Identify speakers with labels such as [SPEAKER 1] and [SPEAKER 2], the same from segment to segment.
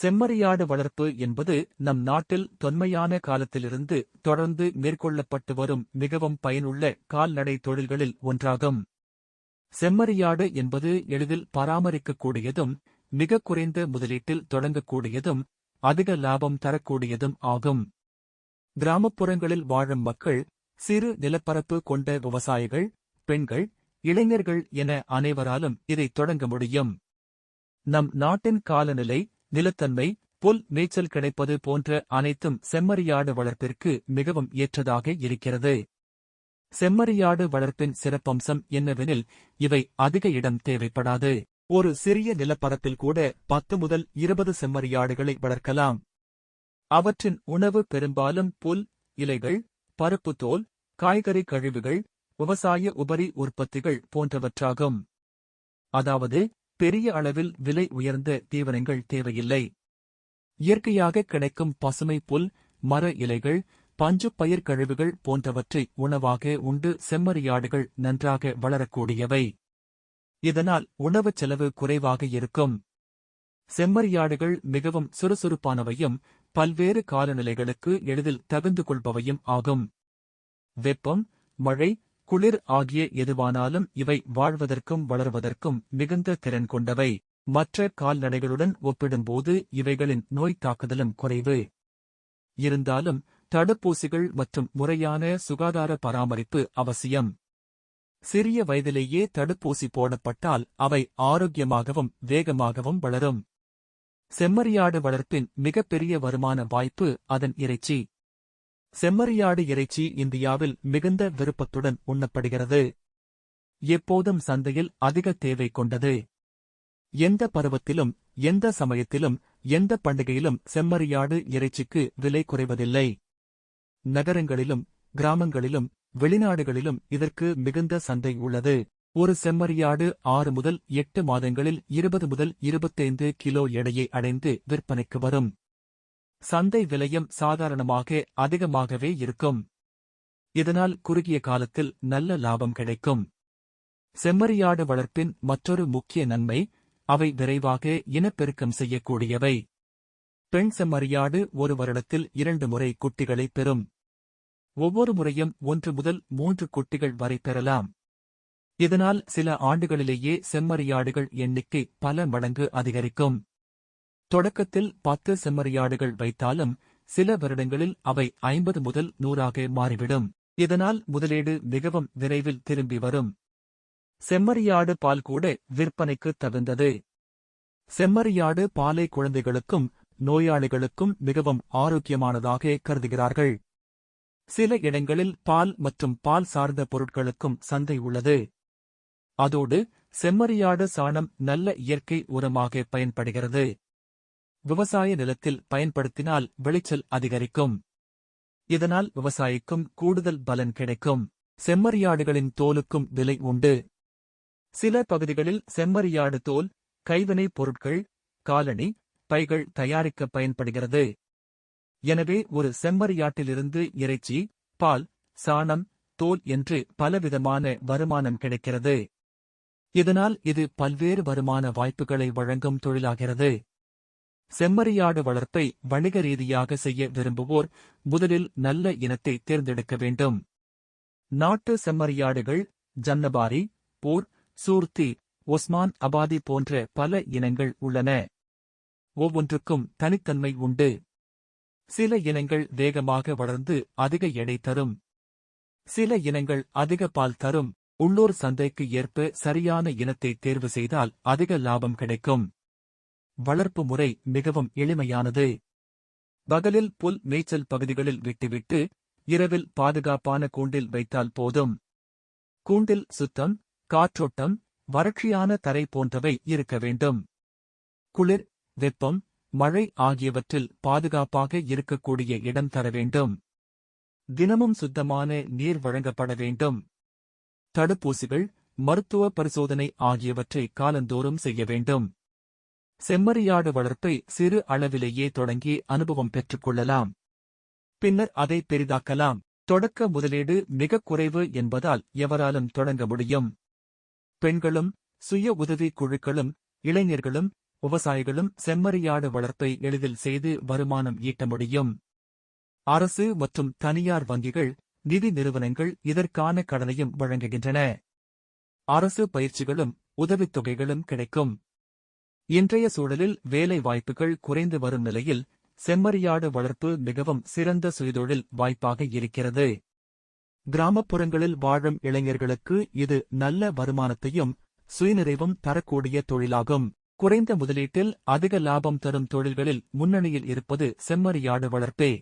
[SPEAKER 1] செம்மறியாடு வளர்ப்பு என்பது நம் நாட்டில் தொன்மையான காலத்திலிருந்து தொடர்ந்து மேற்கொள்ளப்பட்டு வரும் மிகவும் பயனுள்ள கால்நடை தொழில்களில் ஒன்றாகும். செம்மறியாடு என்பது எளிதில் பராமரிக்கக்கூடியதும் மிக குறைந்த முதலீட்டில் தொடங்கக்கூடியதும் அதிக லாபம் தரக்கூடியதும் ஆகும். கிராமப்புறங்களில் வாழும் மக்கள் சிறு நிலப்பரப்பு கொண்ட விவசாயிகள் பெண்கள் இளைஞர்கள் என அனைவராலும் இதை தொடங்க முடியும். நம் நாட்டின் காலநிலை நிலத்தன்மை புல் மேய்ச்சல் கிடைப்பது போன்ற அனைத்தும் செம்மறியாடு வளர்ப்பிற்கு மிகவும் ஏற்றதாக இருக்கிறது. செம்மறியாடு வளர்ப்பின் சிறப்பம்சம் என்னவெனில் இவை அதிக இடம் தேவைப்படாது. ஒரு சிறிய நிலப்பரப்பில் கூட பத்து முதல் இருபது செம்மறியாடுகளை வளர்க்கலாம். அவற்றின் உணவு பெரும்பாலும் புல் இலைகள் பருப்பு தோல் காய்கறி கழிவுகள் விவசாய உபரி உற்பத்திகள் போன்றவற்றாகும். அதாவது பெரிய அளவில் விலை உயர்ந்த தீவனங்கள் தேவையில்லை. இயற்கையாக கிடைக்கும் பசுமை புல் மர இலைகள் பஞ்சு பயிர் கழிவுகள் போன்றவற்றை உணவாக உண்டு செம்மறியாடுகள் நன்றாக வளரக்கூடியவை. இதனால் உணவுச் செலவு குறைவாக இருக்கும். செம்மறியாடுகள் மிகவும் சுறுசுறுப்பானவையும் பல்வேறு காலநிலைகளுக்கு எளிதில் தகுந்து கொள்பவையும் ஆகும். வெப்பம் மழை குளிர் ஆகிய எதுவானாலும் இவை வாழ்வதற்கும் வளர்வதற்கும் மிகுந்த திறன் கொண்டவை. மற்ற கால்நடைகளுடன் ஒப்பிடும்போது இவைகளின் நோய் தாக்குதலும் குறைவு. இருந்தாலும் தடுப்பூசிகள் மற்றும் முறையான சுகாதார பராமரிப்பு அவசியம். சிறிய வயதிலேயே தடுப்பூசி போடப்பட்டால் அவை ஆரோக்கியமாகவும் வேகமாகவும் வளரும். செம்மறியாடு வளர்ப்பின் மிகப்பெரிய வருமான வாய்ப்பு அதன் இறைச்சி. செம்மறியாடு இறைச்சி இந்தியாவில் மிகுந்த விருப்பத்துடன் உண்ணப்படுகிறது. எப்போதும் சந்தையில் அதிக தேவை கொண்டது. எந்த பருவத்திலும் எந்த சமயத்திலும் எந்த பண்டிகையிலும் செம்மறியாடு இறைச்சிக்கு விலை குறைவதில்லை. நகரங்களிலும் கிராமங்களிலும் வெளிநாடுகளிலும் இதற்கு மிகுந்த சந்தை உள்ளது. ஒரு செம்மறியாடு ஆறு முதல் எட்டு மாதங்களில் இருபது முதல் இருபத்தைந்து கிலோ எடையை அடைந்து விற்பனைக்கு வரும். சந்தை விலையும் சாதாரணமாக அதிகமாகவே இருக்கும். இதனால் குறுகிய காலத்தில் நல்ல லாபம் கிடைக்கும். செம்மறியாடு வளர்ப்பின் மற்றொரு முக்கிய நன்மை அவை விரைவாக இனப்பெருக்கம் செய்யக்கூடியவை. பெண் செம்மறியாடு ஒரு வருடத்தில் இரண்டு முறை குட்டிகளை பெறும். ஒவ்வொரு முறையும் ஒன்று முதல் மூன்று குட்டிகள் வரை பெறலாம். இதனால் சில ஆண்டுகளிலேயே செம்மறியாடுகள் எண்ணிக்கை பல மடங்கு அதிகரிக்கும். தொடக்கத்தில் பத்து செம்மறியாடுகள் வைத்தாலும் சில வருடங்களில் அவை ஐம்பது முதல் நூறாக மாறிவிடும். இதனால் முதலீடு மிகவும் விரைவில் திரும்பி வரும். செம்மறியாடு பால் கூட விற்பனைக்கு தகுந்தது. செம்மறியாடு பாலை குழந்தைகளுக்கும் நோயாளிகளுக்கும் மிகவும் ஆரோக்கியமானதாக கருதுகிறார்கள். சில இடங்களில் பால் மற்றும் பால் சார்ந்த பொருட்களுக்கும் சந்தை உள்ளது. அதோடு செம்மறியாடு சாணம் நல்ல இயற்கை உரமாக பயன்படுகிறது. விவசாய நிலத்தில் பயன்படுத்தினால் விளைச்சல் அதிகரிக்கும். இதனால் விவசாயிக்கும் கூடுதல் பலன் கிடைக்கும். செம்மறியாடுகளின் தோலுக்கும் விலை உண்டு. சில பகுதிகளில் செம்மறியாடு தோல் கைவினைப் பொருட்கள் காலணி பைகள் தயாரிக்க பயன்படுகிறது. எனவே ஒரு செம்மறியாட்டிலிருந்து இறைச்சி பால் சாணம் தோல் என்று பலவிதமான வருமானம் கிடைக்கிறது. இதனால் இது பல்வேறு வருமான வாய்ப்புகளை வழங்கும் தொழிலாகிறது. செம்மறியாடு வளர்ப்பை வணிக ரீதியாக செய்ய விரும்புவோர் முதலில் நல்ல இனத்தை தேர்ந்தெடுக்க வேண்டும். நாட்டு செம்மறியாடுகள் ஜன்னபாரி பூர் சூர்த்தி ஒஸ்மான் அபாதி போன்ற பல இனங்கள் உள்ளன. ஒவ்வொன்றுக்கும் தனித்தன்மை உண்டு. சில இனங்கள் வேகமாக வளர்ந்து அதிக எடை தரும். சில இனங்கள் அதிக பால் தரும். உள்ளூர் சந்தைக்கு ஏற்ப சரியான இனத்தை தேர்வு செய்தால் அதிக லாபம் கிடைக்கும். வளர்ப்பு முறை மிகவும் எளிமையானது. பகலில் புல் மேய்ச்சல் பகுதிகளில் விட்டுவிட்டு இரவில் பாதுகாப்பான கூண்டில் வைத்தால் போதும். கூண்டில் சுத்தம் காற்றோட்டம் வறட்சியான தரை போன்றவை இருக்க வேண்டும். குளிர் வெப்பம் மழை ஆகியவற்றில் பாதுகாப்பாக இருக்கக்கூடிய இடம் தர வேண்டும். தினமும் சுத்தமான நீர் வழங்கப்பட வேண்டும். தடுப்பூசிகள் மருத்துவ பரிசோதனை ஆகியவற்றை காலந்தோறும் செய்ய வேண்டும். செம்மறியாடு வளர்ப்பை சிறு அளவிலேயே தொடங்கி அனுபவம் பெற்றுக் கொள்ளலாம். பின்னர் அதை பெரிதாக்கலாம். தொடக்க முதலீடு மிகக் குறைவு என்பதால் எவராலும் தொடங்க முடியும். பெண்களும் சுய உதவி குழுக்களும் இளைஞர்களும் விவசாயிகளும் செம்மறியாடு வளர்ப்பை எளிதில் செய்து வருமானம் ஈட்ட முடியும். அரசு மற்றும் தனியார் வங்கிகள் நிதி நிறுவனங்கள் இதற்கான கடனையும் வழங்குகின்றன. அரசு பயிற்சிகளும் உதவித்தொகைகளும் கிடைக்கும். இன்றைய சூழலில் வேலை வாய்ப்புகள் குறைந்து வரும் நிலையில் செம்மறியாடு வளர்ப்பு மிகவும் சிறந்த சுயதொழில் வாய்ப்பாக இருக்கிறது. கிராமப்புறங்களில் வாழும் இளைஞர்களுக்கு இது நல்ல வருமானத்தையும் சுயநிறைவும் தரக்கூடிய தொழிலாகும். குறைந்த முதலீட்டில் அதிக லாபம் தரும் தொழில்களில் முன்னணியில் இருப்பது செம்மறியாடு வளர்ப்பே.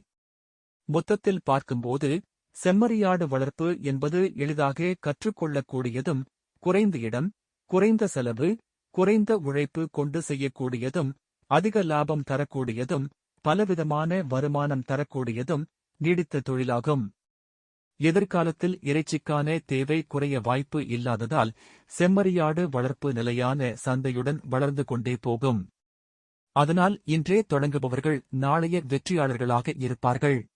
[SPEAKER 1] மொத்தத்தில் பார்க்கும்போது செம்மறியாடு வளர்ப்பு என்பது எளிதாக கற்றுக்கொள்ளக்கூடியதும் குறைந்த இடம் குறைந்த செலவு குறைந்த உழைப்பு கொண்டு செய்யக்கூடியதும் அதிக லாபம் தரக்கூடியதும் பலவிதமான வருமானம் தரக்கூடியதும் நீடித்த தொழிலாகும். எதிர்காலத்தில் இறைச்சிக்கான தேவை குறைய வாய்ப்பு இல்லாததால் செம்மறியாடு வளர்ப்பு நிலையான சந்தையுடன் வளர்ந்து கொண்டே போகும். அதனால் இன்றே தொடங்குபவர்கள் நாளைய வெற்றியாளர்களாக இருப்பார்கள்.